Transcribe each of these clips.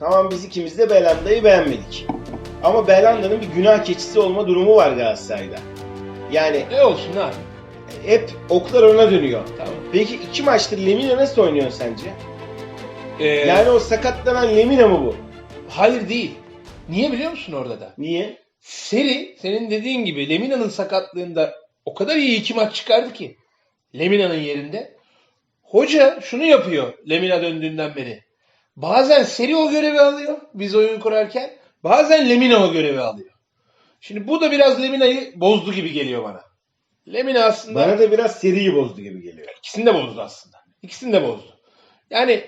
Tamam biz ikimiz de Belanda'yı beğenmedik. Ama Belanda'nın bir günah keçisi olma durumu var Galatasaray'da. Yani Ne olsun abi? hep oklar ona dönüyor. Tamam. Peki iki maçtır Lemina nasıl oynuyor sence? Ee, Yani o sakatlanan Lemina mı bu? hayır değil. Niye biliyor musun orada da? Niye? Seri senin dediğin gibi Lemina'nın sakatlığında o kadar iyi iki maç çıkardı ki. Lemina'nın yerinde. Hoca şunu yapıyor Lemina döndüğünden beri. Bazen Seri o görevi alıyor biz oyun kurarken. Bazen Lemina o görevi alıyor. Şimdi bu da biraz Lemina'yı bozdu gibi geliyor bana. Lemina aslında Bana da biraz seriyi bozdu gibi geliyor. ikisini de bozdu aslında. İkisini de bozdu. Yani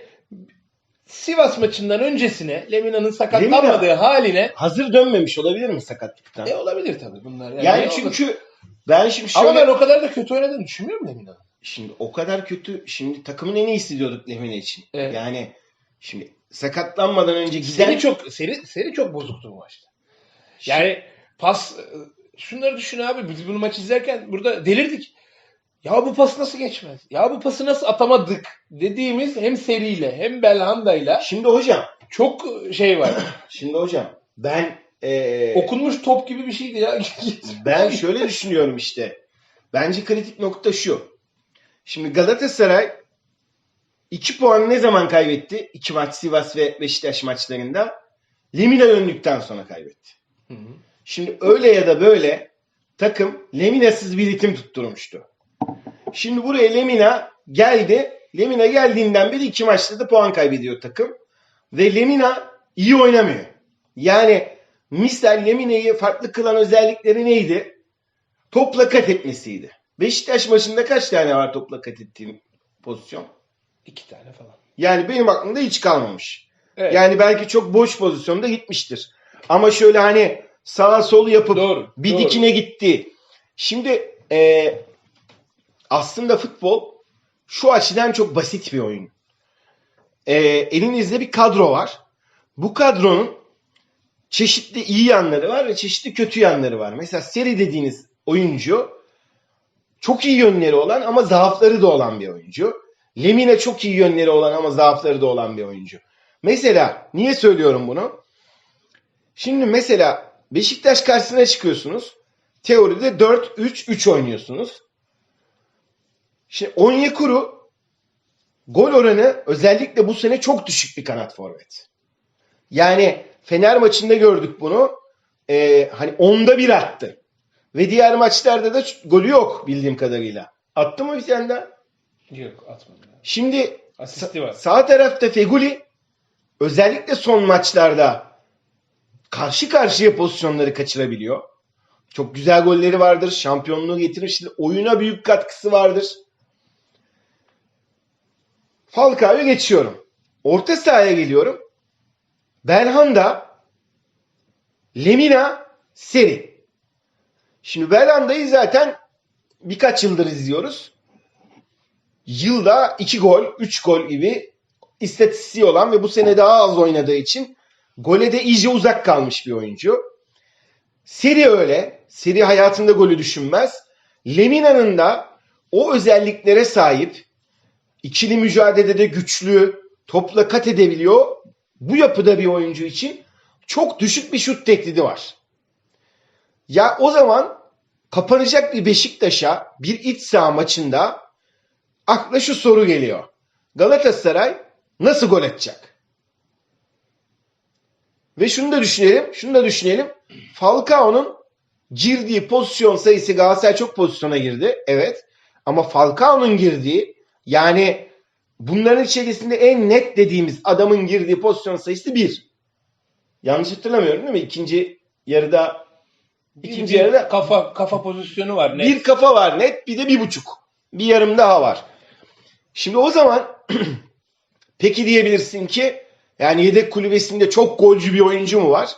Sivas maçından öncesine Lemina'nın sakatlanmadığı Lemina- haline Hazır dönmemiş olabilir mi sakatlıktan? e olabilir tabii bunlar. Yani, Yani çünkü ben şimdi şöyle... Ama ben o kadar da kötü oynadığını düşünmüyorum Lemina'nın. Şimdi o kadar kötü. Şimdi takımın en iyisi diyorduk Lemina için. Evet. Yani şimdi sakatlanmadan önce giden... Seri çok seri seri çok bozuktu bu maçta. Yani pas şunları düşün abi biz bunu maç izlerken burada delirdik. Ya bu pas nasıl geçmez? Ya bu pası nasıl atamadık dediğimiz hem seriyle hem Belhanda'yla Şimdi hocam, çok şey var. şimdi hocam ben eee, Okunmuş top gibi bir şeydi ya. ben şöyle düşünüyorum işte. Bence kritik nokta şu. Şimdi Galatasaray 2 puan ne zaman kaybetti? 2 maç Sivas ve Beşiktaş maçlarında. Lemina döndükten sonra kaybetti. Hı hı. Şimdi öyle ya da böyle takım Lemina'sız bir ritim tutturmuştu. Şimdi buraya Lemina geldi. Lemina geldiğinden beri iki maçta da puan kaybediyor takım. Ve Lemina iyi oynamıyor. Yani misal Lemina'yı farklı kılan özellikleri neydi? Topla kat etmesiydi. Beşiktaş maçında kaç tane var topla kat ettiğin pozisyon? İki tane falan. Yani benim aklımda hiç kalmamış. Evet. Yani belki çok boş pozisyonda gitmiştir. Ama şöyle hani sağa sol yapıp Doğru, bir doğru. dikine gitti. Şimdi e, aslında futbol şu açıdan çok basit bir oyun. E, elinizde bir kadro var. Bu kadronun çeşitli iyi yanları var ve çeşitli kötü yanları var. Mesela seri dediğiniz oyuncu çok iyi yönleri olan ama zaafları da olan bir oyuncu. Lemina çok iyi yönleri olan ama zaafları da olan bir oyuncu. Mesela niye söylüyorum bunu? Şimdi mesela Beşiktaş karşısına çıkıyorsunuz. Teoride 4-3-3 oynuyorsunuz. Şimdi Onyekuru gol oranı özellikle bu sene çok düşük bir kanat forvet. Yani Fener maçında gördük bunu. Ee, hani onda bir attı. Ve diğer maçlarda da golü yok bildiğim kadarıyla. Attı mı bir tane daha? Yok. Asisti Şimdi var. sağ tarafta Feguli özellikle son maçlarda karşı karşıya pozisyonları kaçırabiliyor. Çok güzel golleri vardır. Şampiyonluğu getirmiştir. Oyuna büyük katkısı vardır. Falcao'yu geçiyorum. Orta sahaya geliyorum. Belhanda, Lemina, Seri. Şimdi Belhanda'yı zaten birkaç yıldır izliyoruz. Yılda 2 gol, 3 gol gibi istatistiği olan ve bu sene daha az oynadığı için gole de iyice uzak kalmış bir oyuncu. Seri öyle. Seri hayatında golü düşünmez. Lemina'nın da o özelliklere sahip ikili mücadelede güçlü, topla kat edebiliyor. Bu yapıda bir oyuncu için çok düşük bir şut tehdidi var. Ya o zaman kapanacak bir Beşiktaş'a bir iç saha maçında akla şu soru geliyor. Galatasaray nasıl gol atacak? Ve şunu da düşünelim, şunu da düşünelim. Falcao'nun girdiği pozisyon sayısı Galatasaray çok pozisyona girdi. Evet. Ama Falcao'nun girdiği yani bunların içerisinde en net dediğimiz adamın girdiği pozisyon sayısı bir. Yanlış hatırlamıyorum değil mi? İkinci yarıda İkinci Bir yarıda- kafa kafa pozisyonu var. Net. bir kafa var net bir de bir buçuk. Bir yarım daha var. Şimdi o zaman peki diyebilirsin ki yani yedek kulübesinde çok golcü bir oyuncu mu var?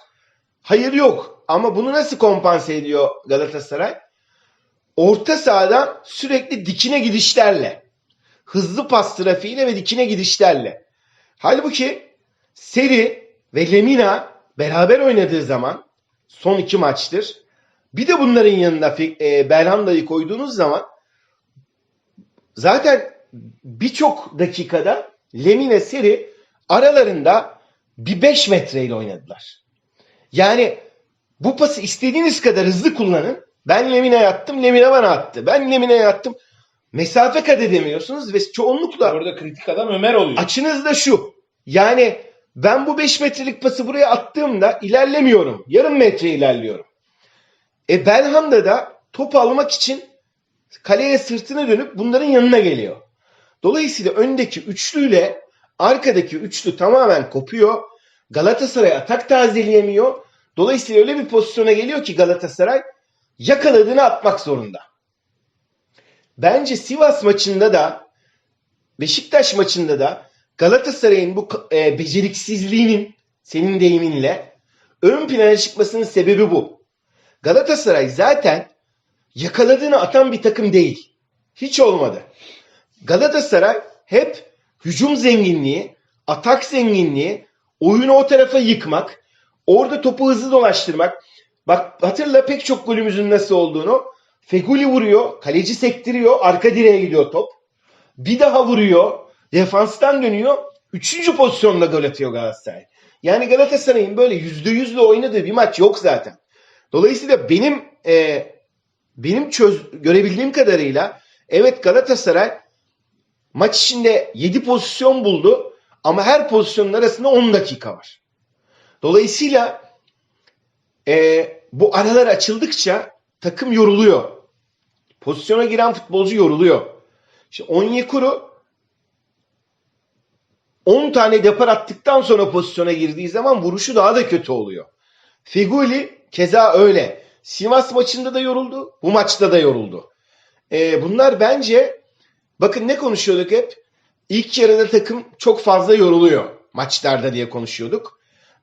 Hayır yok. Ama bunu nasıl kompanse ediyor Galatasaray? Orta sahadan sürekli dikine gidişlerle. Hızlı pas trafiğiyle ve dikine gidişlerle. Halbuki Seri ve Lemina beraber oynadığı zaman son iki maçtır. Bir de bunların yanına e, Belhanda'yı koyduğunuz zaman zaten birçok dakikada Lemine Seri aralarında bir 5 metreyle oynadılar. Yani bu pası istediğiniz kadar hızlı kullanın. Ben Lemina'ya attım, Lemina bana attı. Ben Lemina'ya attım. Mesafe kat edemiyorsunuz ve çoğunlukla Orada kritik adam Ömer oluyor. açınız da şu. Yani ben bu 5 metrelik pası buraya attığımda ilerlemiyorum. Yarım metre ilerliyorum. E Belhanda da top almak için kaleye sırtını dönüp bunların yanına geliyor. Dolayısıyla öndeki üçlüyle arkadaki üçlü tamamen kopuyor. Galatasaray atak tazeleyemiyor. Dolayısıyla öyle bir pozisyona geliyor ki Galatasaray yakaladığını atmak zorunda. Bence Sivas maçında da Beşiktaş maçında da Galatasaray'ın bu e, beceriksizliğinin senin deyiminle ön plana çıkmasının sebebi bu. Galatasaray zaten yakaladığını atan bir takım değil. Hiç olmadı. Galatasaray hep hücum zenginliği, atak zenginliği, oyunu o tarafa yıkmak, orada topu hızlı dolaştırmak. Bak hatırla pek çok golümüzün nasıl olduğunu. Feguli vuruyor, kaleci sektiriyor, arka direğe gidiyor top. Bir daha vuruyor, defanstan dönüyor. Üçüncü pozisyonda gol atıyor Galatasaray. Yani Galatasaray'ın böyle yüzde yüzle oynadığı bir maç yok zaten. Dolayısıyla benim e, benim çöz, görebildiğim kadarıyla evet Galatasaray maç içinde 7 pozisyon buldu ama her pozisyonun arasında 10 dakika var. Dolayısıyla e, bu aralar açıldıkça takım yoruluyor. Pozisyona giren futbolcu yoruluyor. Şimdi Onyekuru 10 tane depar attıktan sonra pozisyona girdiği zaman vuruşu daha da kötü oluyor. Feguli keza öyle. Sivas maçında da yoruldu. Bu maçta da yoruldu. Ee, bunlar bence bakın ne konuşuyorduk hep? İlk yarıda takım çok fazla yoruluyor maçlarda diye konuşuyorduk.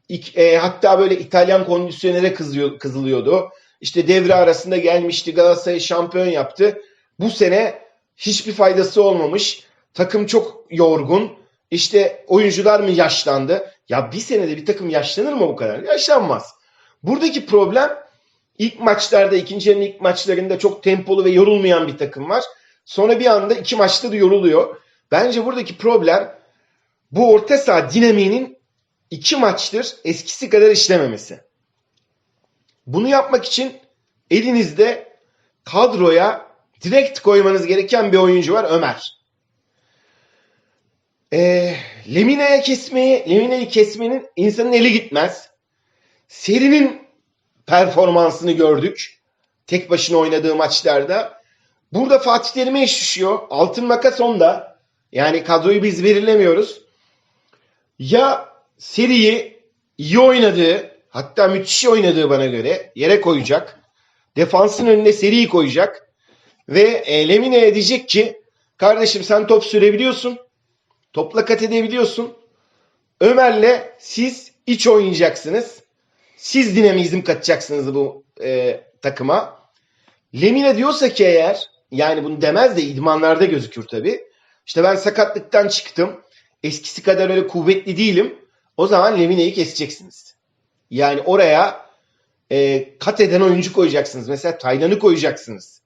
İlk, e, hatta böyle İtalyan kondisyonere kızıyor, kızılıyordu. İşte devre arasında gelmişti Galatasaray şampiyon yaptı. Bu sene hiçbir faydası olmamış. Takım çok yorgun. İşte oyuncular mı yaşlandı? Ya bir senede bir takım yaşlanır mı bu kadar? Yaşlanmaz. Buradaki problem ilk maçlarda, ikinci yarının ilk maçlarında çok tempolu ve yorulmayan bir takım var. Sonra bir anda iki maçta da yoruluyor. Bence buradaki problem bu orta saha dinamiğinin iki maçtır eskisi kadar işlememesi. Bunu yapmak için elinizde kadroya direkt koymanız gereken bir oyuncu var Ömer. Ee, Lemina'ya kesmeyi, Lemina'yı kesmenin insanın eli gitmez. Seri'nin performansını gördük. Tek başına oynadığı maçlarda. Burada Fatih Terim'e iş düşüyor. Altın makas onda. Yani kadroyu biz belirlemiyoruz. Ya Seri'yi iyi oynadığı, hatta müthiş oynadığı bana göre yere koyacak. Defansın önüne Seri'yi koyacak. Ve e, Lemine'ye diyecek ki kardeşim sen top sürebiliyorsun. Topla kat edebiliyorsun. Ömer'le siz iç oynayacaksınız. Siz dinamizm katacaksınız bu e, takıma. Lemine diyorsa ki eğer yani bunu demez de idmanlarda gözükür tabii. İşte ben sakatlıktan çıktım. Eskisi kadar öyle kuvvetli değilim. O zaman Lemine'yi keseceksiniz. Yani oraya e, kat eden oyuncu koyacaksınız. Mesela Taylan'ı koyacaksınız.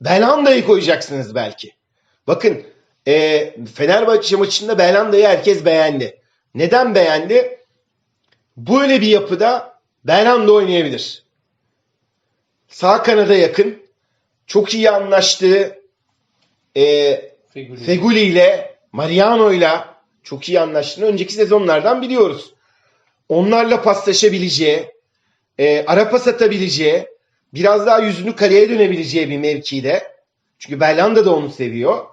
Belhanda'yı koyacaksınız belki. Bakın e, Fenerbahçe maçında Belhanda'yı herkes beğendi. Neden beğendi? Böyle bir yapıda Belhanda oynayabilir. Sağ kanada yakın. Çok iyi anlaştığı e, Feguli. Feguli ile Mariano ile çok iyi anlaştığını önceki sezonlardan biliyoruz. Onlarla paslaşabileceği, e, ara pas atabileceği, biraz daha yüzünü kaleye dönebileceği bir mevkide. Çünkü Belhanda da onu seviyor.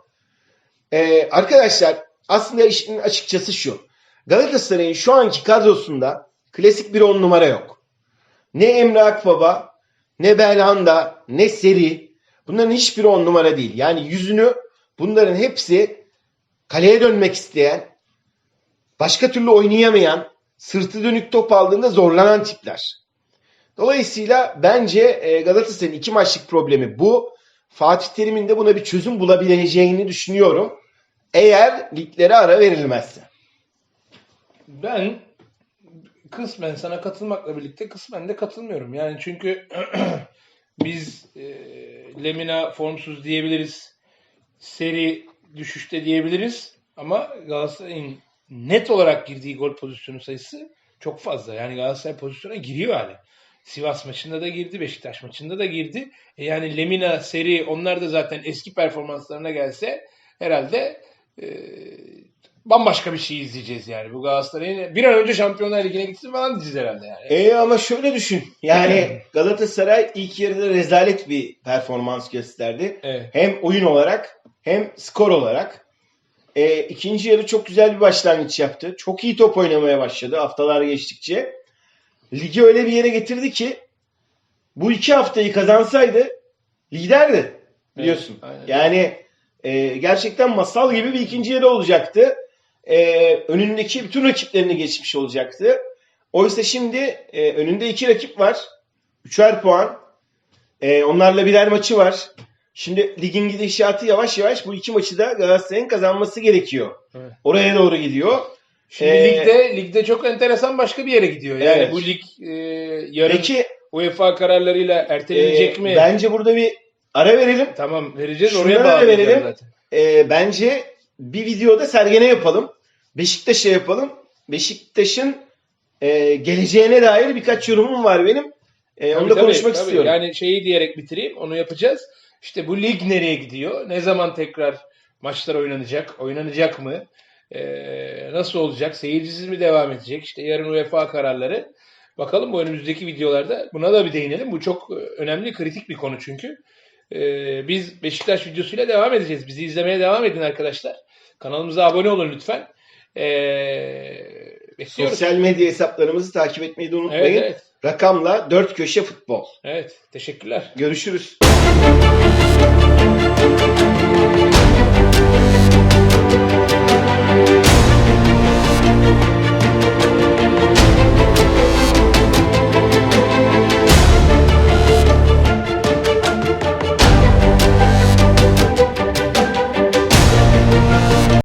E, arkadaşlar aslında işin açıkçası şu. Galatasaray'ın şu anki kadrosunda klasik bir on numara yok. Ne Emre Akbaba, ne Belhanda, ne Seri. Bunların hiçbiri on numara değil. Yani yüzünü bunların hepsi kaleye dönmek isteyen, başka türlü oynayamayan, sırtı dönük top aldığında zorlanan tipler. Dolayısıyla bence e, Galatasaray'ın iki maçlık problemi bu. Fatih Terim'in de buna bir çözüm bulabileceğini düşünüyorum. Eğer liglere ara verilmezse. Ben kısmen sana katılmakla birlikte kısmen de katılmıyorum. Yani çünkü biz e, Lemina formsuz diyebiliriz. Seri düşüşte diyebiliriz. Ama Galatasaray'ın net olarak girdiği gol pozisyonu sayısı çok fazla. Yani Galatasaray pozisyona giriyor hala. Sivas maçında da girdi, Beşiktaş maçında da girdi. E yani Lemina, Seri onlar da zaten eski performanslarına gelse herhalde e, bambaşka bir şey izleyeceğiz yani. Bu Galatasaray'ın bir an önce Şampiyonlar Ligi'ne gitsin falan diyeceğiz herhalde yani. E ama şöyle düşün. Yani Galatasaray ilk yarıda rezalet bir performans gösterdi. Evet. Hem oyun olarak hem skor olarak. E, ikinci yarı çok güzel bir başlangıç yaptı. Çok iyi top oynamaya başladı haftalar geçtikçe. Ligi öyle bir yere getirdi ki bu iki haftayı kazansaydı liderdi. Biliyorsun. Evet, aynen. yani e, gerçekten masal gibi bir ikinci yarı olacaktı. E, önündeki bütün rakiplerini geçmiş olacaktı. Oysa şimdi e, önünde iki rakip var. Üçer puan. E, onlarla birer maçı var. Şimdi ligin gidişatı yavaş yavaş bu iki maçı da Galatasaray'ın kazanması gerekiyor. Evet. Oraya doğru gidiyor. Şimdi Ee, ligde ligde çok enteresan başka bir yere gidiyor. Yani Evet. bu lig e, yarın Peki UEFA kararlarıyla ertelenecek e, mi? bence burada bir ara verelim. Tamam vereceğiz Şunları oraya bağlayacağız verelim. zaten. E, bence bir videoda Sergen'e yapalım. Beşiktaş'a yapalım. Beşiktaş'ın e, geleceğine dair birkaç yorumum var benim. E, Tabii, onu da tabii, konuşmak tabii. istiyorum. Yani şeyi diyerek bitireyim onu yapacağız. İşte bu lig nereye gidiyor? Ne zaman tekrar maçlar oynanacak? Oynanacak mı? Ee, nasıl olacak? Seyircisiz mi devam edecek? İşte yarın UEFA kararları. Bakalım bu önümüzdeki videolarda buna da bir değinelim. Bu çok e, önemli, kritik bir konu çünkü. Ee, biz Beşiktaş videosuyla devam edeceğiz. Bizi izlemeye devam edin arkadaşlar. Kanalımıza abone olun lütfen. Ee. Sosyal medya hesaplarımızı takip etmeyi de unutmayın. Evet, evet. Rakamla dört köşe futbol. Evet. Teşekkürler. Görüşürüz. Müzik